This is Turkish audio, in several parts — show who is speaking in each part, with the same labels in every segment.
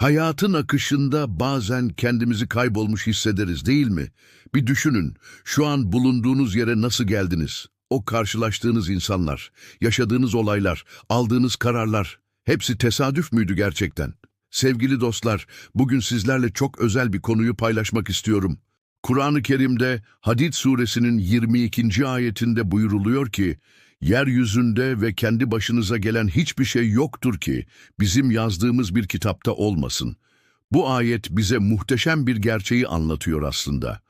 Speaker 1: Hayatın akışında bazen kendimizi kaybolmuş hissederiz değil mi? Bir düşünün, şu an bulunduğunuz yere nasıl geldiniz? O karşılaştığınız insanlar, yaşadığınız olaylar, aldığınız kararlar, hepsi tesadüf müydü gerçekten? Sevgili dostlar, bugün sizlerle çok özel bir konuyu paylaşmak istiyorum. Kur'an-ı Kerim'de Hadid suresinin 22. ayetinde buyuruluyor ki, Yeryüzünde ve kendi başınıza gelen hiçbir şey yoktur ki bizim yazdığımız bir kitapta olmasın. Bu ayet bize muhteşem bir gerçeği anlatıyor aslında.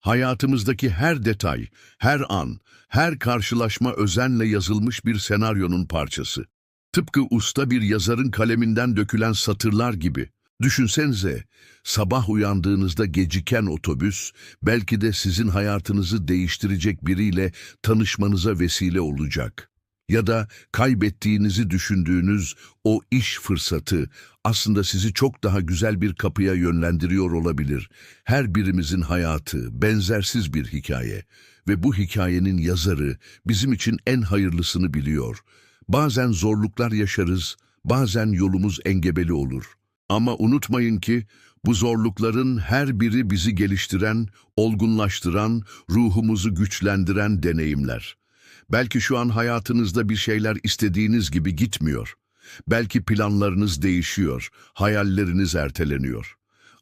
Speaker 1: Hayatımızdaki her detay, her an, her karşılaşma özenle yazılmış bir senaryonun parçası. Tıpkı usta bir yazarın kaleminden dökülen satırlar gibi. Düşünsenize, sabah uyandığınızda geciken otobüs belki de sizin hayatınızı değiştirecek biriyle tanışmanıza vesile olacak. Ya da kaybettiğinizi düşündüğünüz o iş fırsatı aslında sizi çok daha güzel bir kapıya yönlendiriyor olabilir. Her birimizin hayatı benzersiz bir hikaye ve bu hikayenin yazarı bizim için en hayırlısını biliyor. Bazen zorluklar yaşarız, bazen yolumuz engebeli olur. Ama unutmayın ki bu zorlukların her biri bizi geliştiren, olgunlaştıran, ruhumuzu güçlendiren deneyimler. Belki şu an hayatınızda bir şeyler istediğiniz gibi gitmiyor. Belki planlarınız değişiyor, hayalleriniz erteleniyor.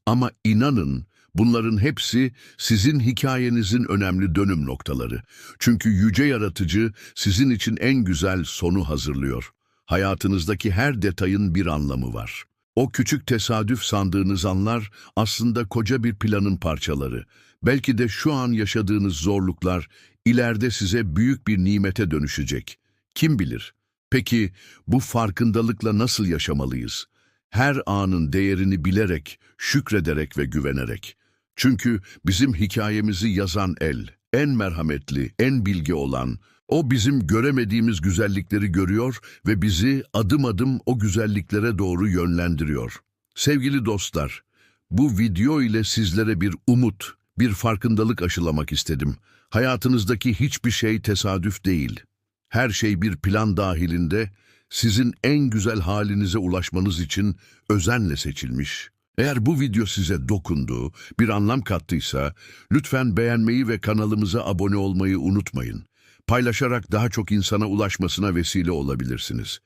Speaker 1: Ama inanın bunların hepsi sizin hikayenizin önemli dönüm noktaları. Çünkü yüce yaratıcı sizin için en güzel sonu hazırlıyor. Hayatınızdaki her detayın bir anlamı var. O küçük tesadüf sandığınız anlar aslında koca bir planın parçaları. Belki de şu an yaşadığınız zorluklar ileride size büyük bir nimete dönüşecek. Kim bilir? Peki bu farkındalıkla nasıl yaşamalıyız? Her anın değerini bilerek, şükrederek ve güvenerek. Çünkü bizim hikayemizi yazan el, en merhametli, en bilge olan, o bizim göremediğimiz güzellikleri görüyor ve bizi adım adım o güzelliklere doğru yönlendiriyor. Sevgili dostlar, bu video ile sizlere bir umut, bir farkındalık aşılamak istedim. Hayatınızdaki hiçbir şey tesadüf değil. Her şey bir plan dahilinde sizin en güzel halinize ulaşmanız için özenle seçilmiş. Eğer bu video size dokundu, bir anlam kattıysa lütfen beğenmeyi ve kanalımıza abone olmayı unutmayın. Paylaşarak daha çok insana ulaşmasına vesile olabilirsiniz.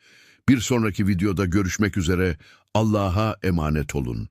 Speaker 1: Bir sonraki videoda görüşmek üzere. Allah'a emanet olun.